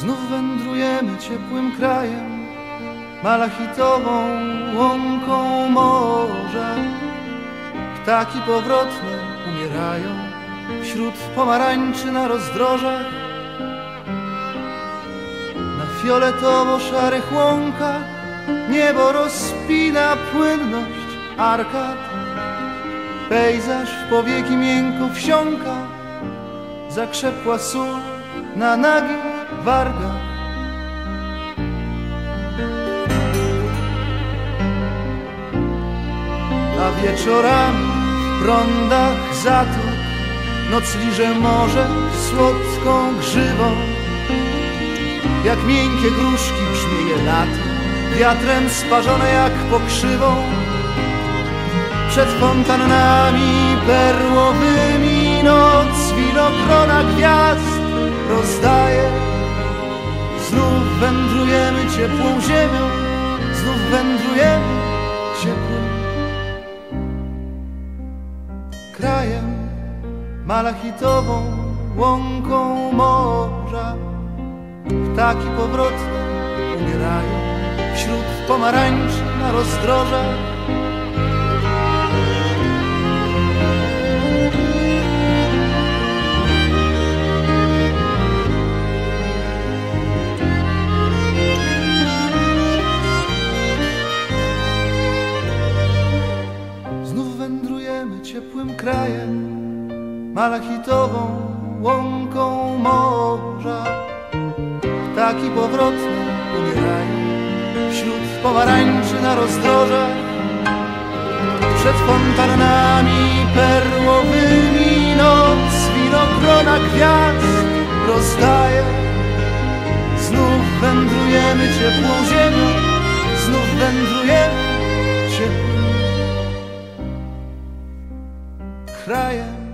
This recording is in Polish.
Znów wędrujemy ciepłym krajem, malachitową łąką morza. Ptaki powrotne umierają wśród pomarańczy na rozdrożach. Na fioletowo-szarych łąkach niebo rozpina płynność arkad. Pejzaż w powieki miękko wsiąka, zakrzepła sól na nagich wargach. A wieczorami w prądach zatok noc liże morze słodką grzywą. Jak miękkie gruszki brzmieje lato, wiatrem sparzone jak pokrzywą. Przed fontannami perłowymi noc winogrona gwiazd ciepłą ziemią, znów wędrujemy ciepłym krajem, malachitową łąką morza. Ptaki powrotne umierają wśród pomarańczy na rozdrożach. krajem, malachitową łąką morza. Taki powrotny umieraj wśród pomarańczy na rozdrożach, przed fontannami perłowymi noc winogrona gwiazd rozdaje. Znów wędrujemy ciepłą ziemią, znów wędrujemy ciepłą krajem